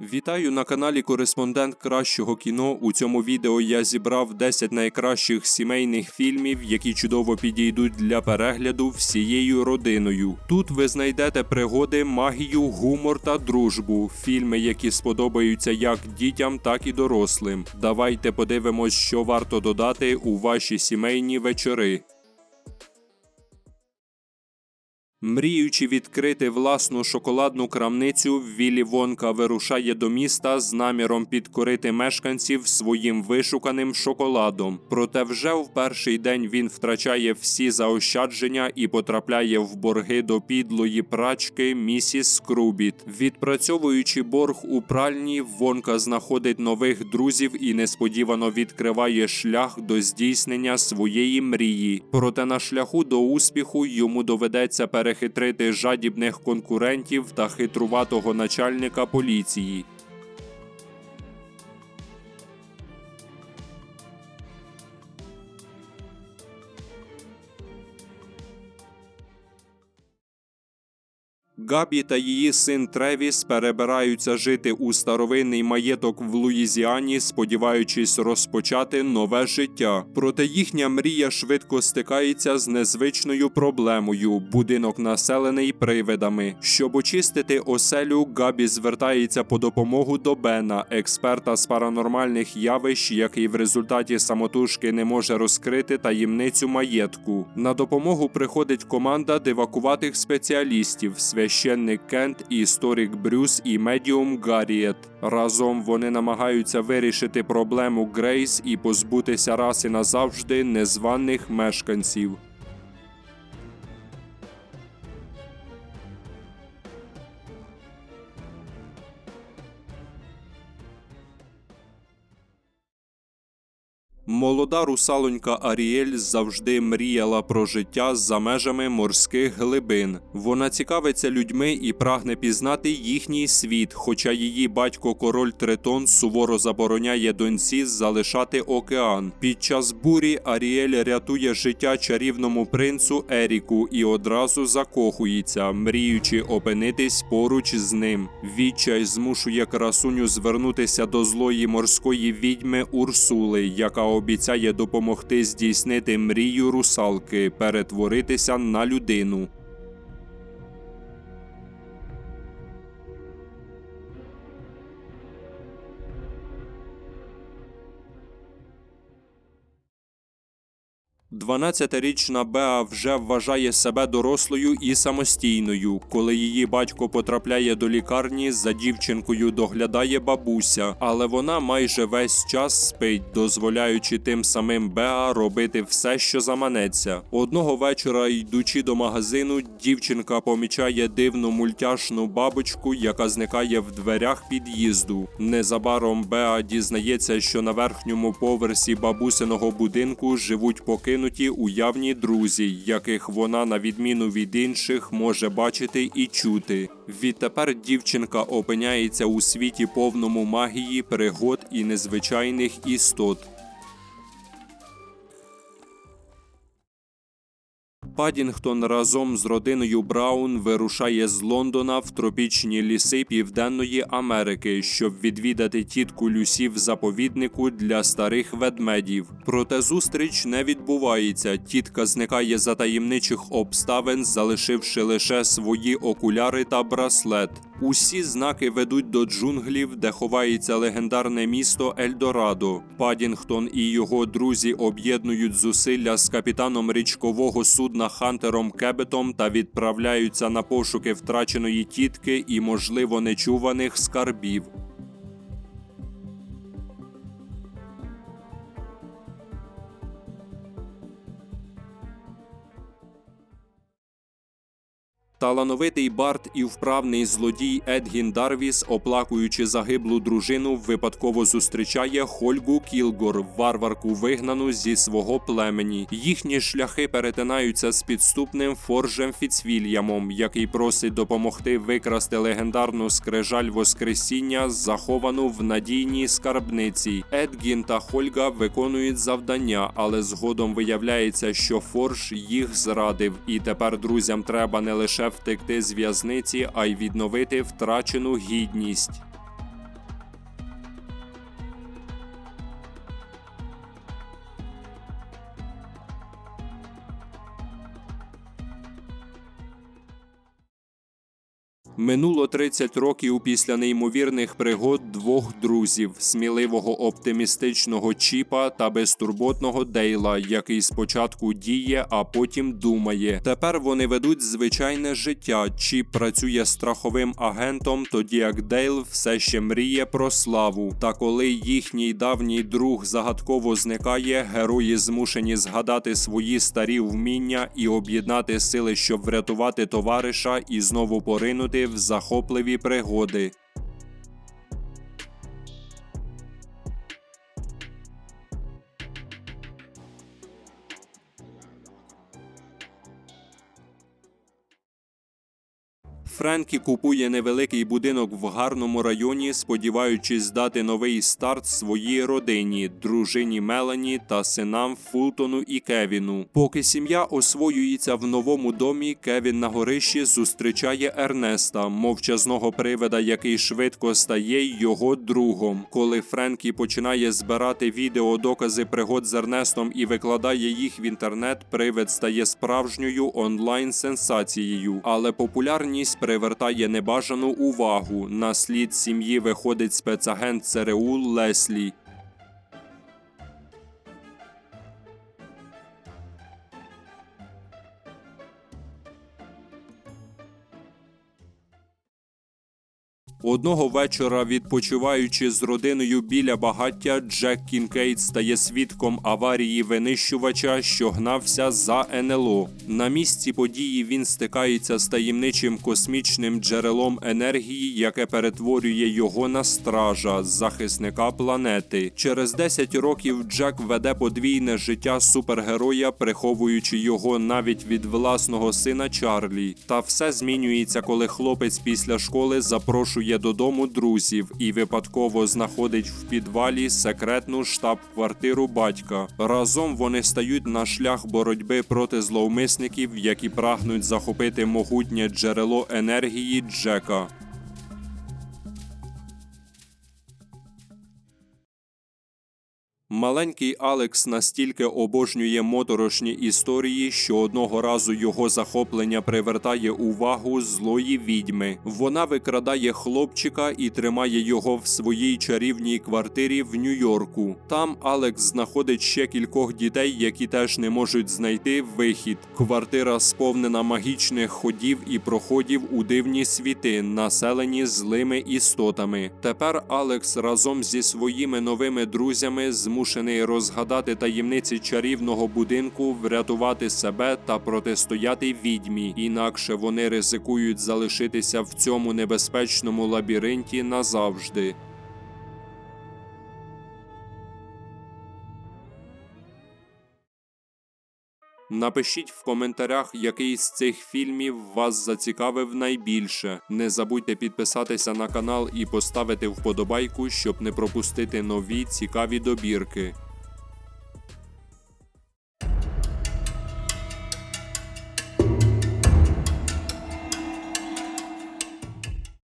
Вітаю на каналі Кореспондент Кращого кіно. У цьому відео я зібрав 10 найкращих сімейних фільмів, які чудово підійдуть для перегляду всією родиною. Тут ви знайдете пригоди, магію, гумор та дружбу. Фільми, які сподобаються як дітям, так і дорослим. Давайте подивимось, що варто додати у ваші сімейні вечори. Мріючи відкрити власну шоколадну крамницю, Віллі Вонка вирушає до міста з наміром підкорити мешканців своїм вишуканим шоколадом. Проте вже в перший день він втрачає всі заощадження і потрапляє в борги до підлої прачки місіс Скрубіт. Відпрацьовуючи борг у пральні, Вонка знаходить нових друзів і несподівано відкриває шлях до здійснення своєї мрії. Проте на шляху до успіху йому доведеться перехитрити жадібних конкурентів та хитруватого начальника поліції. Габі та її син Тревіс перебираються жити у старовинний маєток в Луїзіані, сподіваючись розпочати нове життя. Проте їхня мрія швидко стикається з незвичною проблемою будинок населений привидами. Щоб очистити оселю, Габі звертається по допомогу до Бена, експерта з паранормальних явищ, який в результаті самотужки не може розкрити таємницю маєтку. На допомогу приходить команда дивакуватих спеціалістів священник Кент, історик Брюс і медіум Гарріет. Разом вони намагаються вирішити проблему Грейс і позбутися раз і назавжди незваних мешканців. Молода русалонька Аріель завжди мріяла про життя за межами морських глибин. Вона цікавиться людьми і прагне пізнати їхній світ, хоча її батько король Третон суворо забороняє доньці залишати океан. Під час бурі Аріель рятує життя чарівному принцу Еріку і одразу закохується, мріючи опинитись поруч з ним. Відчай змушує красуню звернутися до злої морської відьми Урсули, яка обіцяє допомогти здійснити мрію русалки, перетворитися на людину. Дванадцятирічна Беа вже вважає себе дорослою і самостійною. Коли її батько потрапляє до лікарні, за дівчинкою доглядає бабуся, але вона майже весь час спить, дозволяючи тим самим Беа робити все, що заманеться. Одного вечора, йдучи до магазину, дівчинка помічає дивну мультяшну бабочку, яка зникає в дверях під'їзду. Незабаром Беа дізнається, що на верхньому поверсі бабусиного будинку живуть покинуті уявні друзі, яких вона, на відміну від інших, може бачити і чути. Відтепер дівчинка опиняється у світі повному магії, пригод і незвичайних істот. Падінгтон разом з родиною Браун вирушає з Лондона в тропічні ліси Південної Америки, щоб відвідати тітку Люсі в заповіднику для старих ведмедів. Проте зустріч не відбувається. Тітка зникає за таємничих обставин, залишивши лише свої окуляри та браслет. Усі знаки ведуть до джунглів, де ховається легендарне місто Ельдорадо. Падінгтон і його друзі об'єднують зусилля з капітаном річкового судна Хантером Кебетом та відправляються на пошуки втраченої тітки і, можливо, нечуваних скарбів. Талановитий Барт і вправний злодій Едгін Дарвіс, оплакуючи загиблу дружину, випадково зустрічає Хольгу Кілгор, варварку вигнану зі свого племені. Їхні шляхи перетинаються з підступним Форжем Фіцвільямом, який просить допомогти викрасти легендарну скрижаль Воскресіння, заховану в надійній скарбниці. Едгін та Хольга виконують завдання, але згодом виявляється, що Форж їх зрадив, і тепер друзям треба не втекти з в'язниці, а й відновити втрачену гідність. Минуло 30 років після неймовірних пригод двох друзів: сміливого оптимістичного Чіпа та безтурботного Дейла, який спочатку діє, а потім думає. Тепер вони ведуть звичайне життя. Чіп працює страховим агентом, тоді як Дейл все ще мріє про славу. Та коли їхній давній друг загадково зникає, герої змушені згадати свої старі вміння і об'єднати сили, щоб врятувати товариша і знову поринути в захопливі пригоди. Френкі купує невеликий будинок в гарному районі, сподіваючись дати новий старт своїй родині, дружині Мелані та синам Фултону і Кевіну. Поки сім'я освоюється в новому домі, Кевін на горищі зустрічає Ернеста, мовчазного привида, який швидко стає його другом. Коли Френкі починає збирати відеодокази пригод з Ернестом і викладає їх в інтернет, привид стає справжньою онлайн-сенсацією, але популярність привертає небажану увагу. На слід сім'ї виходить спецагент ЦРУ Леслі. Одного вечора, відпочиваючи з родиною біля багаття, Джек Кінкейд стає свідком аварії винищувача, що гнався за НЛО. На місці події він стикається з таємничим космічним джерелом енергії, яке перетворює його на стража, захисника планети. Через 10 років Джек веде подвійне життя супергероя, приховуючи його навіть від власного сина Чарлі. Та все змінюється, коли хлопець після школи запрошує додому друзів і випадково знаходить в підвалі секретну штаб-квартиру батька. Разом вони стають на шлях боротьби проти зловмисників, які прагнуть захопити могутнє джерело енергії Джека. Маленький Алекс настільки обожнює моторошні історії, що одного разу його захоплення привертає увагу злої відьми. Вона викрадає хлопчика і тримає його в своїй чарівній квартирі в Нью-Йорку. Там Алекс знаходить ще кількох дітей, які теж не можуть знайти вихід. Квартира сповнена магічних ходів і проходів у дивні світи, населені злими істотами. Тепер Алекс разом зі своїми новими друзями змушений розгадати таємниці чарівного будинку, врятувати себе та протистояти відьмі. Інакше вони ризикують залишитися в цьому небезпечному лабіринті назавжди. Напишіть в коментарях, який з цих фільмів вас зацікавив найбільше. Не забудьте підписатися на канал і поставити вподобайку, щоб не пропустити нові цікаві добірки.